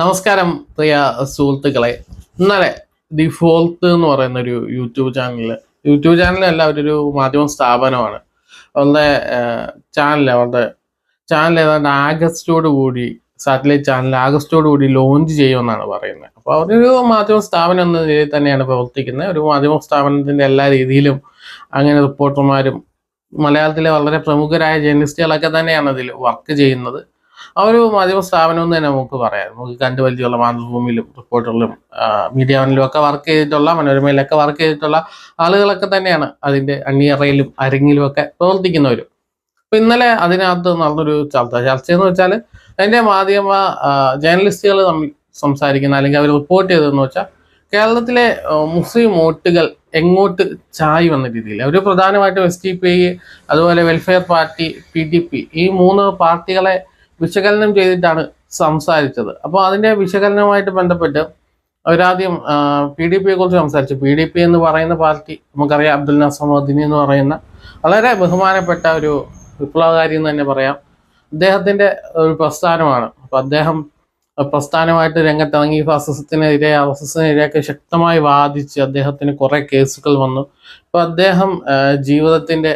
നമസ്കാരം പ്രിയ സുഹൃത്തുക്കളെ. ഇന്നലെ ഡിഫോൾട്ട് എന്ന് പറയുന്ന ഒരു യൂട്യൂബ് ചാനൽ യൂട്യൂബ് ചാനലല്ല അവരൊരു മാധ്യമ സ്ഥാപനമാണ്. അവരുടെ ചാനൽ അവരുടെ ചാനൽ ഏതാണ്ട് ആഗസ്റ്റോട് കൂടി സാറ്റലൈറ്റ് ചാനൽ ആഗസ്റ്റോട് കൂടി ലോഞ്ച് ചെയ്യുമെന്നാണ് പറയുന്നത്. അപ്പോൾ അവരൊരു മാധ്യമ സ്ഥാപനം എന്ന രീതിയിൽ തന്നെയാണ് പ്രവർത്തിക്കുന്നത്. ഒരു മാധ്യമ സ്ഥാപനത്തിന്റെ എല്ലാ രീതിയിലും അങ്ങനെ റിപ്പോർട്ടർമാരും മലയാളത്തിലെ വളരെ പ്രമുഖരായ ജേർണലിസ്റ്റുകളൊക്കെ തന്നെയാണ് അതിൽ വർക്ക് ചെയ്യുന്നത്. ആ ഒരു മാധ്യമ സ്ഥാപനം എന്ന് തന്നെ നമുക്ക് പറയാം. നമുക്ക് കണ്ടു വലിയുള്ള മാതൃഭൂമിയിലും റിപ്പോർട്ടറിലും മീഡിയ വണിലും ഒക്കെ വർക്ക് ചെയ്തിട്ടുള്ള മനോരമയിലൊക്കെ വർക്ക് ചെയ്തിട്ടുള്ള ആളുകളൊക്കെ തന്നെയാണ് അതിന്റെ അണിയറയിലും അരങ്ങിലും ഒക്കെ പ്രവർത്തിക്കുന്നവർ അപ്പം ഇന്നലെ അതിനകത്ത് നടന്നൊരു ചർച്ച. ചർച്ച എന്ന് വെച്ചാൽ അതിന്റെ മാധ്യമ ജേർണലിസ്റ്റുകൾ തമ്മിൽ സംസാരിക്കുന്ന അല്ലെങ്കിൽ അവർ റിപ്പോർട്ട് ചെയ്തതെന്ന് വെച്ചാൽ കേരളത്തിലെ മുസ്ലിം വോട്ടുകൾ എങ്ങോട്ട് ചായി വന്ന രീതിയിൽ. അവർ പ്രധാനമായിട്ടും എസ് ഡി പി ഐ അതുപോലെ welfare party P D P ഈ മൂന്ന് പാർട്ടികളെ വിശകലനം ചെയ്തിട്ടാണ് സംസാരിച്ചത്. അപ്പോൾ അതിന്റെ വിശകലനവുമായിട്ട് ബന്ധപ്പെട്ട് അവരാദ്യം പി ഡി പിയെ കുറിച്ച് സംസാരിച്ചു. പി ഡി പി എന്ന് പറയുന്ന പാർട്ടി നമുക്കറിയാം അബ്ദുൽ നാസർ മദിനി എന്ന് പറയുന്ന വളരെ ബഹുമാനപ്പെട്ട ഒരു വിപ്ലവകാരി എന്ന് തന്നെ പറയാം. അദ്ദേഹത്തിന്റെ ഒരു പ്രസ്ഥാനമാണ്. അപ്പോൾ അദ്ദേഹം പ്രസ്ഥാനമായിട്ട് രംഗത്തിറങ്ങി ഫാസിസത്തിനെതിരെ ഫാസിസത്തിനെതിരെയൊക്കെ ശക്തമായി വാദിച്ച് അദ്ദേഹത്തിന് കുറേ കേസുകൾ വന്നു. അപ്പൊ അദ്ദേഹം ജീവിതത്തിന്റെ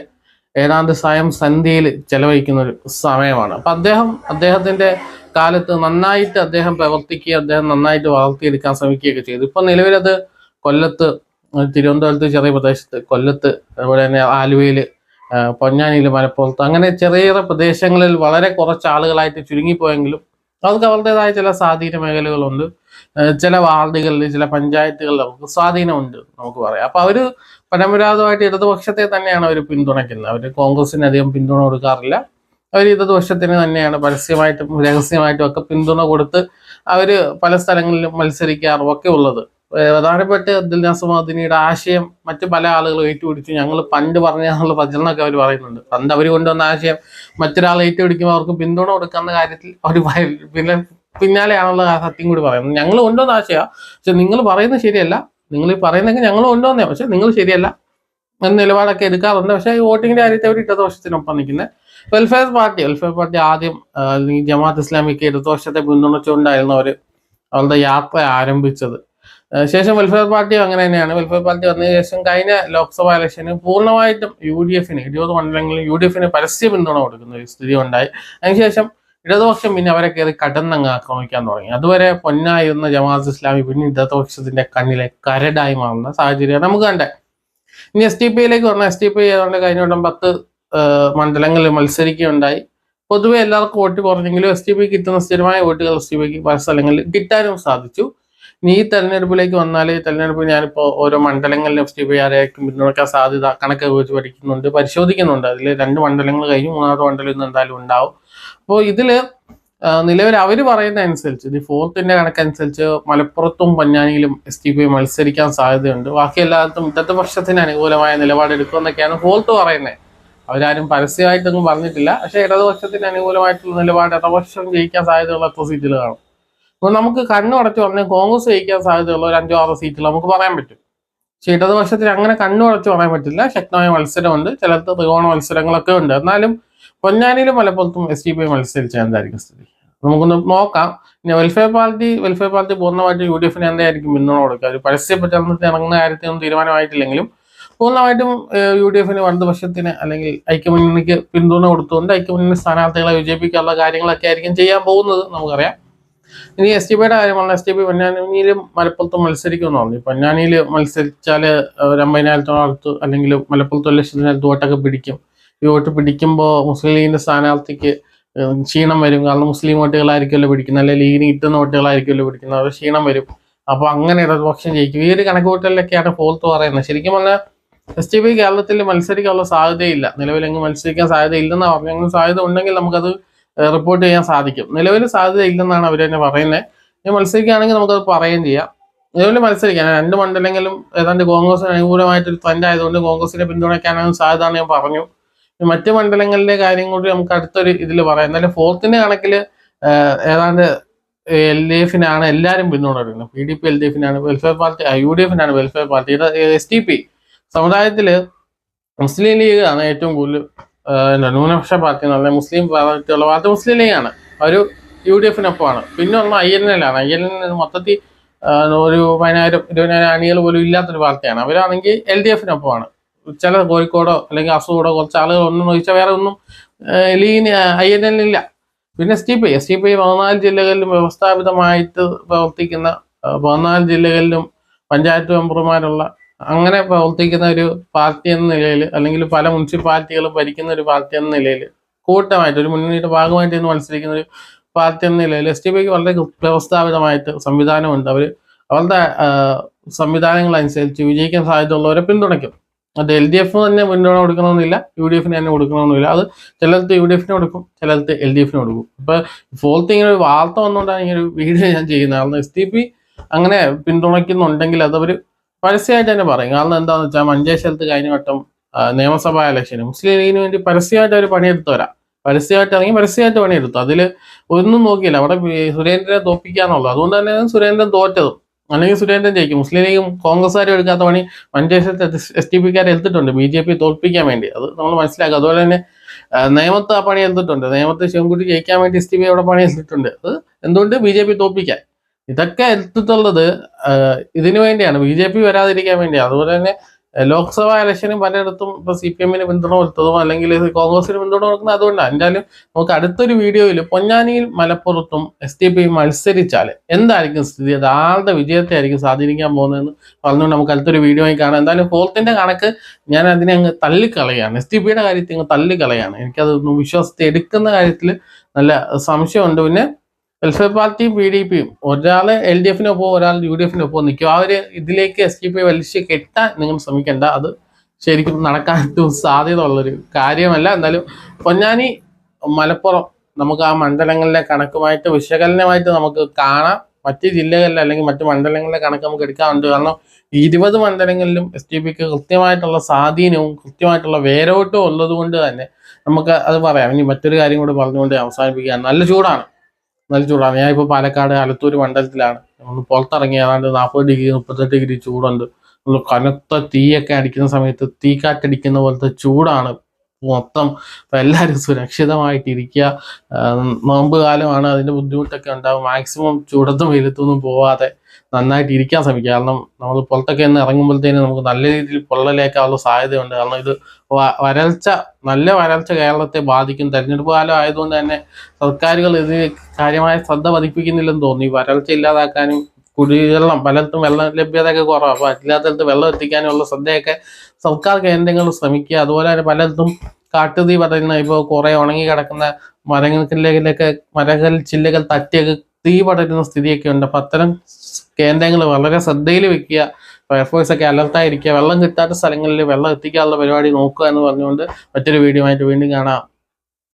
ഏതാണ്ട് സ്വയം സന്ധ്യയിൽ ചെലവഴിക്കുന്ന ഒരു സമയമാണ്. അപ്പം അദ്ദേഹം അദ്ദേഹത്തിന്റെ കാലത്ത് നന്നായിട്ട് അദ്ദേഹം പ്രവർത്തിക്കുകയും അദ്ദേഹം നന്നായിട്ട് വളർത്തിയെടുക്കാൻ ശ്രമിക്കുകയൊക്കെ ചെയ്തു. ഇപ്പം നിലവിലത് കൊല്ലത്ത് തിരുവനന്തപുരത്ത് ചെറിയ പ്രദേശത്ത് കൊല്ലത്ത് അതുപോലെ തന്നെ ആലുവയിൽ പൊന്നാനിയിൽ മലപ്പുറത്ത് അങ്ങനെ ചെറിയ പ്രദേശങ്ങളിൽ വളരെ കുറച്ച് ആളുകളായിട്ട് ചുരുങ്ങിപ്പോയെങ്കിലും അവർക്ക് അവരുടേതായ ചില സ്വാധീന മേഖലകളുണ്ട്. ചില വാർഡുകളിൽ ചില പഞ്ചായത്തുകളിൽ അവർക്ക് സ്വാധീനമുണ്ട് നമുക്ക് പറയാം. അപ്പൊ അവർ പരമ്പരാഗതമായിട്ട് ഇടതുപക്ഷത്തെ തന്നെയാണ് അവർ പിന്തുണയ്ക്കുന്നത്. അവർ കോൺഗ്രസിന് അധികം പിന്തുണ കൊടുക്കാറില്ല. അവർ ഇടതുപക്ഷത്തിന് തന്നെയാണ് പരസ്യമായിട്ടും രഹസ്യമായിട്ടും ഒക്കെ പിന്തുണ കൊടുത്ത് അവർ പല സ്ഥലങ്ങളിലും മത്സരിക്കാറും ഒക്കെ ഉള്ളത്. പ്രധാനപ്പെട്ട് മദിനിയുടെ ആശയം മറ്റു പല ആളുകളും ഏറ്റുപിടിച്ചു. ഞങ്ങൾ പണ്ട് പറഞ്ഞാന്നുള്ള പ്രചരണമൊക്കെ അവർ പറയുന്നുണ്ട്. പണ്ട് അവർ കൊണ്ടുവന്ന ആശയം മറ്റൊരാൾ ഏറ്റുപിടിക്കുമ്പോൾ അവർക്ക് പിന്തുണ കൊടുക്കുന്ന കാര്യത്തിൽ അവർ പിന്നെ പിന്നാലെയാണുള്ള ആ സത്യം കൂടി പറയുന്നത്. ഞങ്ങൾ കൊണ്ടുവന്ന ആശയമാണ് പക്ഷെ നിങ്ങൾ പറയുന്നത് ശരിയല്ല. നിങ്ങൾ ഈ പറയുന്നെങ്കിൽ ഞങ്ങൾ കൊണ്ടുവന്നേ പക്ഷെ നിങ്ങൾ ശരിയല്ല. എന്ന നിലപാടൊക്കെ എടുക്കാറുണ്ട്. പക്ഷേ ഈ വോട്ടിങ്ങിന്റെ കാര്യത്തെ അവർ ഇടതുപക്ഷത്തിനൊപ്പം നിൽക്കുന്നത് വെൽഫെയർ പാർട്ടി. വെൽഫെയർ പാർട്ടി ആദ്യം ജമാഅത്ത് ഇസ്ലാമിക്ക് ഇടതുപക്ഷത്തെ പിന്തുണച്ചുകൊണ്ടായിരുന്നു അവർ അവരുടെ യാത്ര ആരംഭിച്ചത്. ശേഷം വെൽഫെയർ പാർട്ടി അങ്ങനെ തന്നെയാണ്. വെൽഫെയർ പാർട്ടി വന്നതിന് ശേഷം കഴിഞ്ഞ ലോക്സഭാ ഇലക്ഷന് പൂർണമായിട്ടും യു ഡി എഫിന് ഇരുപത് മണ്ഡലങ്ങളിൽ യു ഡി എഫിന് പരസ്യ പിന്തുണ കൊടുക്കുന്ന ഒരു സ്ഥിതി ഉണ്ടായി അതിനുശേഷം ഇടതുപക്ഷം പിന്നെ അവരെ കയറി കടന്നങ്ങ് ആക്രമിക്കാൻ തുടങ്ങി. അതുവരെ പൊന്നായിരുന്ന ജമാഅത്ത് ഇസ്ലാമി പിന്നെ ഇടതുപക്ഷത്തിന്റെ കണ്ണിലെ കരടായി മാറുന്ന സാഹചര്യം നമുക്ക് കണ്ടേ ഇനി എസ് ടി പിയിലേക്ക് വന്ന എസ് ടി പി ഏതാണ്ട് കഴിഞ്ഞ വട്ടം പത്ത് മണ്ഡലങ്ങളിൽ മത്സരിക്കുകയുണ്ടായി. പൊതുവെ എല്ലാവർക്കും വോട്ട് കുറഞ്ഞെങ്കിലും എസ് ടി പി കിട്ടുന്ന സ്ഥിരമായ വോട്ടുകൾ എസ് ടി പിക്ക് പല സ്ഥലങ്ങളിൽ കിട്ടാനും സാധിച്ചു. ഇനി ഈ തെരഞ്ഞെടുപ്പിലേക്ക് വന്നാൽ തെരഞ്ഞെടുപ്പ് ഞാനിപ്പോൾ ഓരോ മണ്ഡലങ്ങളിലും എസ് ടി പി ആരെയായിരിക്കും പിന്തുണയ്ക്കാൻ സാധ്യത കണക്ക് വെച്ച് പഠിക്കുന്നുണ്ട് പരിശോധിക്കുന്നുണ്ട്. അതിൽ രണ്ട് മണ്ഡലങ്ങൾ കഴിഞ്ഞു മൂന്നാമത്തെ മണ്ഡലം ഇന്ന് എന്തായാലും ഉണ്ടാവും. അപ്പോൾ ഇതിൽ ആ, നിലവിൽ അവർ പറയുന്ന അനുസരിച്ച് ഈ ഫോർത്തിന്റെ കണക്കനുസരിച്ച് മലപ്പുറത്തും പൊന്നാനിയിലും എസ് ടി പി മത്സരിക്കാൻ സാധ്യതയുണ്ട്. ബാക്കി എല്ലായിടത്തും ഇടതുപക്ഷത്തിന് അനുകൂലമായ നിലപാടെടുക്കുമെന്നൊക്കെയാണ് ഫോർത്ത് പറയുന്നത് അവരാരും പരസ്യമായിട്ടൊന്നും പറഞ്ഞിട്ടില്ല. പക്ഷേ ഇടതുപക്ഷത്തിന് അനുകൂലമായിട്ടുള്ള നിലപാട് ഇടതുപക്ഷം ജയിക്കാൻ സാധ്യതയുള്ള എത്ര സീറ്റിൽ കാണും അപ്പോൾ നമുക്ക് കണ്ണുടച്ച് പറഞ്ഞാൽ കോൺഗ്രസ് ജയിക്കാൻ സാധ്യതയുള്ള ഒരു അഞ്ചോ ആറോ സീറ്റിൽ നമുക്ക് പറയാൻ പറ്റും. പക്ഷേ ഇടതുപക്ഷത്തിന് അങ്ങനെ കണ്ണുടച്ച് പറയാൻ പറ്റില്ല. ശക്തമായ മത്സരമുണ്ട്. ചിലർക്ക് ത്രികോണ മത്സരങ്ങളൊക്കെ ഉണ്ട്. എന്നാലും പൊന്നാനിയിലും മലപ്പുറത്തും എസ് ഡി പി മത്സരിച്ചാൽ എന്തായിരിക്കും സ്ഥിതി? നമുക്കൊന്ന് നോക്കാം. ഇനി വെൽഫെയർ പാർട്ടി വെൽഫെയർ പാർട്ടി പൂർണമായിട്ടും യു ഡി എഫിന് എന്തായിരിക്കും പിന്തുണ കൊടുക്കുക? ഒരു പരസ്യ പ്രചരണത്തിന് ഇറങ്ങുന്ന കാര്യത്തിനൊന്നും തീരുമാനമായിട്ടില്ലെങ്കിലും പൂർണമായിട്ടും യു ഡി എഫിന് വലതുപക്ഷത്തിന് അല്ലെങ്കിൽ ഐക്യമുന്നണിക്ക് പിന്തുണ കൊടുത്തുകൊണ്ട് ഐക്യമുന്നണി സ്ഥാനാർത്ഥികളെ വിജയിപ്പിക്കാനുള്ള കാര്യങ്ങളൊക്കെ ആയിരിക്കും ചെയ്യാൻ പോകുന്നത് നമുക്കറിയാം. ഇനി എസ് ടി പിയുടെ കാര്യമാണ്. എസ് ടി പി പൊന്നാനിയിലും മലപ്പുറത്തും മത്സരിക്കുമെന്ന് പറഞ്ഞു. പൊന്നാനിയിൽ മത്സരിച്ചാൽ ഒരു അമ്പതിനായിരത്തോളം അടുത്ത് അല്ലെങ്കിൽ മലപ്പുറത്ത് ഒരു ലക്ഷത്തിനടുത്ത് വോട്ടൊക്കെ പിടിക്കും. ഈ വോട്ട് പിടിക്കുമ്പോൾ മുസ്ലിം ലീഗിന്റെ സ്ഥാനാർത്ഥിക്ക് ക്ഷീണം വരും. കാരണം മുസ്ലിം വോട്ടുകളായിരിക്കുമല്ലോ പിടിക്കുന്നത്. അല്ലെങ്കിൽ ലീഗിന് കിട്ടുന്ന വോട്ടുകളായിരിക്കുമല്ലോ പിടിക്കുന്നത്. അവർ ക്ഷീണം വരും. അപ്പോൾ അങ്ങനെ ഇടതുപക്ഷം ജയിക്കും. ഈ ഒരു കണക്കുകൂട്ടലിലൊക്കെയാണ് ഫോർത്ത് പറയുന്നത്. ശരിക്കും പറഞ്ഞാൽ എസ് ടി പി കേരളത്തിൽ മത്സരിക്കാനുള്ള സാധ്യതയില്ല. നിലവിലെങ്കിൽ മത്സരിക്കാൻ സാധ്യതയില്ലെന്ന് പറഞ്ഞു അങ്ങനെ സാധ്യത ഉണ്ടെങ്കിൽ നമുക്കത് റിപ്പോർട്ട് ചെയ്യാൻ സാധിക്കും. നിലവിൽ സാധ്യത ഇല്ലെന്നാണ് അവർ തന്നെ പറയുന്നത്. ഇനി മത്സരിക്കുകയാണെങ്കിൽ നമുക്കത് പറയുകയും ചെയ്യാം. നിലവിൽ മത്സരിക്കാൻ രണ്ട് മണ്ഡലങ്ങളും ഏതാണ്ട് കോൺഗ്രസിന് അനുകൂലമായിട്ടൊരു ട്രെൻഡ് ആയതുകൊണ്ട് കോൺഗ്രസിനെ പിന്തുണയ്ക്കാനാണ് സാധ്യത ഞാൻ പറഞ്ഞു. മറ്റ് മണ്ഡലങ്ങളിലെ കാര്യം കൂടി നമുക്ക് അടുത്തൊരു ഇതിൽ പറയാം. എന്നാലും ഫോർത്തിന്റെ കണക്കിൽ ഏതാണ്ട് എൽ ഡി എഫിനാണ് എല്ലാവരും പിന്തുണ കൊടുക്കുന്നത് P D P L D എഫിനാണ് welfare party U D എഫിനാണ് welfare party. S T P സമുദായത്തിൽ മുസ്ലിം ലീഗ് ആണ് ഏറ്റവും കൂടുതൽ ന്യൂനപക്ഷ പാർട്ടി എന്ന് പറഞ്ഞാൽ മുസ്ലിം പാർട്ടിയുള്ള പാർട്ടി മുസ്ലിം ലീഗാണ്. ഒരു യു ഡി എഫിനൊപ്പമാണ്. പിന്നെ ഒന്ന് ഐ എൻ എല്ലാണ് ഐ എൻ എൽ മൊത്തത്തിൽ ഒരു പതിനായിരം ഇരുപതിനായിരം അണികൾ പോലും ഇല്ലാത്തൊരു പാർട്ടിയാണ്. അവരാണെങ്കിൽ എൽ ഡി എഫിനൊപ്പമാണ്. ചില കോഴിക്കോടോ അല്ലെങ്കിൽ അസുഖോടോ കുറച്ച് ആളുകൾ ഒന്നും ചോദിച്ചാൽ വേറെ ഒന്നും ലീന് ഐ എൻ എല്ലില്ല പിന്നെ S T P S T P പതിനാല് ജില്ലകളിലും വ്യവസ്ഥാപിതമായിട്ട് പ്രവർത്തിക്കുന്ന പതിനാല് ജില്ലകളിലും പഞ്ചായത്ത് മെമ്പർമാരുള്ള അങ്ങനെ പ്രവർത്തിക്കുന്ന ഒരു പാർട്ടി എന്ന നിലയിൽ അല്ലെങ്കിൽ പല മുനിസിപ്പാലിറ്റികളും ഭരിക്കുന്ന ഒരു പാർട്ടി എന്ന നിലയിൽ കൂട്ടമായിട്ട് ഒരു മുന്നണിയുടെ ഭാഗമായിട്ട് ഇന്ന് മത്സരിക്കുന്ന ഒരു പാർട്ടി എന്ന നിലയിൽ എസ് ടി പിക്ക് വളരെ വ്യവസ്ഥാപിതമായിട്ട് സംവിധാനമുണ്ട്. അവർ അവരുടെ സംവിധാനങ്ങൾ അനുസരിച്ച് വിജയിക്കാൻ സാധ്യതയുള്ളവരെ പിന്തുണയ്ക്കും. അത് എൽ ഡി എഫ് തന്നെ പിന്തുണ കൊടുക്കണമെന്നില്ല യു ഡി എഫിന് തന്നെ കൊടുക്കണമെന്നില്ല. അത് ചിലർക്ക് യു ഡി എഫിന് കൊടുക്കും ചിലർക്ക് എൽ ഡി എഫിന് കൊടുക്കും. ഇപ്പൊ ഫോർത്ത് ഇങ്ങനെ ഒരു വാർത്ത വന്നുകൊണ്ടാണ് ഇങ്ങനെ ഒരു വീഡിയോ ഞാൻ ചെയ്യുന്നത്. കാരണം എസ് ടി പി അങ്ങനെ പിന്തുണയ്ക്കുന്നുണ്ടെങ്കിൽ അതവർ പരസ്യമായിട്ട് തന്നെ പറയും. കാരണം എന്താണെന്ന് വെച്ചാൽ മഞ്ചേശ്വരത്ത് കഴിഞ്ഞ വട്ടം നിയമസഭാ ഇലക്ഷന് മുസ്ലിം ലീഗിന് വേണ്ടി പരസ്യമായിട്ട് അവർ പണിയെടുത്തവരാ പരസ്യമായിട്ട് ഇറങ്ങി പരസ്യമായിട്ട് പണിയെടുത്തു. അതിൽ ഒന്നും നോക്കിയില്ല. അവിടെ സുരേന്ദ്രനെ തോപ്പിക്കാന്നുള്ളൂ അതുകൊണ്ട് തന്നെയാണ് സുരേന്ദ്രൻ തോറ്റത്. അല്ലെങ്കിൽ സുരേന്ദ്രൻ ജയിക്കും. മുസ്ലിം ലീഗും കോൺഗ്രസ്സുകാരും എടുക്കാത്ത പണി മഞ്ചേശ്വരത്തെ എസ് ടി പിക്കാരെ എടുത്തിട്ടുണ്ട് ബി ജെ പി തോൽപ്പിക്കാൻ വേണ്ടി. അത് നമ്മൾ മനസ്സിലാക്കുക. അതുപോലെ തന്നെ നിയമത്ത് ആ പണി എടുത്തിട്ടുണ്ട് നേമത്ത് ശിവൻകുട്ടി ജയിക്കാൻ വേണ്ടി എസ് ടി പി അവിടെ പണി എടുത്തിട്ടുണ്ട് അത് എന്തുകൊണ്ട് ബി ജെ പി തോൽപ്പിക്കാൻ? ഇതൊക്കെ എടുത്തിട്ടുള്ളത് ഇതിനു വേണ്ടിയാണ്. ബി ജെ പി വരാതിരിക്കാൻ വേണ്ടിയാണ്. അതുപോലെ തന്നെ ലോക്സഭാ ഇലക്ഷനും പലയിടത്തും ഇപ്പൊ സി പി എമ്മിന് പിന്തുണ കൊടുത്തതും അല്ലെങ്കിൽ കോൺഗ്രസിന് പിന്തുണ കൊടുക്കുന്നത് അതുകൊണ്ടാണ് എന്തായാലും നമുക്ക് അടുത്തൊരു വീഡിയോയിൽ പൊന്നാനിയിൽ മലപ്പുറത്തും എസ് ടി പി മത്സരിച്ചാൽ എന്തായിരിക്കും സ്ഥിതി? അത് ആളുടെ വിജയത്തെ ആയിരിക്കും സ്വാധീനിക്കാൻ പോകുന്നതെന്ന് പറഞ്ഞുകൊണ്ട് നമുക്ക് അടുത്തൊരു വീഡിയോ ആയി കാണാം. എന്തായാലും ഫോർത്തിന്റെ കണക്ക് ഞാൻ അതിനെ അങ്ങ് തള്ളിക്കളയാണ്. എസ് ടി പിയുടെ കാര്യത്തിൽ അങ്ങ് തള്ളിക്കളയാണ്. എനിക്കതൊന്നും വിശ്വാസത്തെ എടുക്കുന്ന കാര്യത്തിൽ നല്ല സംശയമുണ്ട്. പിന്നെ വെൽഫെയർ പാർട്ടിയും പി ഡി പിയും ഒരാൾ എൽ ഡി എഫിനൊപ്പം ഒരാൾ യു ഡി എഫിനൊപ്പം നിൽക്കും. അവർ ഇതിലേക്ക് എസ് ഡി പി വലിച്ച് കെട്ടാൻ നിങ്ങൾ ശ്രമിക്കേണ്ട. അത് ശരിക്കും നടക്കാൻ സാധ്യത ഉള്ളൊരു കാര്യമല്ല. എന്നാലും പൊന്നാനി മലപ്പുറം നമുക്ക് ആ മണ്ഡലങ്ങളിലെ കണക്കുമായിട്ട് വിശകലനമായിട്ട് നമുക്ക് കാണാം. മറ്റ് ജില്ലകളിൽ അല്ലെങ്കിൽ മറ്റ് മണ്ഡലങ്ങളിലെ കണക്ക് നമുക്ക് എടുക്കാറുണ്ട് കാരണം ഇരുപത് മണ്ഡലങ്ങളിലും എസ് ടി പിക്ക് കൃത്യമായിട്ടുള്ള സ്വാധീനവും കൃത്യമായിട്ടുള്ള വേരോട്ടവും ഉള്ളത് കൊണ്ട് തന്നെ നമുക്ക് അത് പറയാം. ഇനി മറ്റൊരു കാര്യം കൂടി പറഞ്ഞുകൊണ്ട് അവസാനിപ്പിക്കുക നല്ല ചൂടാണ്. നല്ല ചൂടാണ്. ഇപ്പോൾ പാലക്കാട് ആലത്തൂർ മണ്ഡലത്തിലാണ്. ഒന്ന് പുറത്തിറങ്ങി ഏതാണ്ട് നാൽപ്പത് ഡിഗ്രി മുപ്പത്തെട്ട് ഡിഗ്രി ചൂടുണ്ട്. നമ്മൾ കനത്ത തീയൊക്കെ അടിക്കുന്ന സമയത്ത് തീ തീക്കാറ്റടിക്കുന്ന പോലത്തെ ചൂടാണ് മൊത്തം. അപ്പം എല്ലാവരും സുരക്ഷിതമായിട്ടിരിക്കുക നോമ്പ് കാലമാണ് അതിന്റെ ബുദ്ധിമുട്ടൊക്കെ ഉണ്ടാവും. മാക്സിമം ചൂടത്തും വെയിലത്തൊന്നും പോവാതെ നന്നായിട്ട് ഇരിക്കാൻ ശ്രമിക്കുക. കാരണം നമ്മൾ പുറത്തൊക്കെ ഒന്ന് ഇറങ്ങുമ്പോഴത്തേനും നമുക്ക് നല്ല രീതിയിൽ പൊള്ളലേക്കാനുള്ള സാധ്യതയുണ്ട്. കാരണം ഇത് വരൾച്ച നല്ല വരൾച്ച കേരളത്തെ ബാധിക്കും. തെരഞ്ഞെടുപ്പ് കാലം ആയതുകൊണ്ട് തന്നെ സർക്കാരുകൾ ഇതിൽ കാര്യമായ ശ്രദ്ധ പതിപ്പിക്കുന്നില്ലെന്ന് തോന്നി വരൾച്ച ഇല്ലാതാക്കാനും കുടിവെള്ളം പലയിടത്തും വെള്ളം ലഭ്യതയൊക്കെ കുറവാണ് അപ്പോൾ ഇല്ലാത്തടത്ത് വെള്ളം എത്തിക്കാനുള്ള ശ്രദ്ധയൊക്കെ സർക്കാർ കേന്ദ്രങ്ങൾ ശ്രമിക്കുക. അതുപോലെ തന്നെ പലയിടത്തും കാട്ടുതീ പറയുന്ന ഇപ്പോൾ കുറേ ഉണങ്ങി കിടക്കുന്ന മരങ്ങൾക്കിലേക്കൊക്കെ മരങ്ങൾ ചില്ലകൾ തട്ടിയൊക്കെ തീ പടരുന്ന സ്ഥിതിയൊക്കെ ഉണ്ട്. അപ്പൊ അത്തരം കേന്ദ്രങ്ങൾ വളരെ ശ്രദ്ധയിൽ വെക്കുക. ഫയർഫോഴ്സ് ഒക്കെ അലർട്ടായിരിക്കുക. വെള്ളം കിട്ടാത്ത സ്ഥലങ്ങളിൽ വെള്ളം എത്തിക്കാനുള്ള പരിപാടി നോക്കുക എന്ന് പറഞ്ഞുകൊണ്ട് മറ്റൊരു വീഡിയോ ആയിട്ട് വീണ്ടും കാണാം.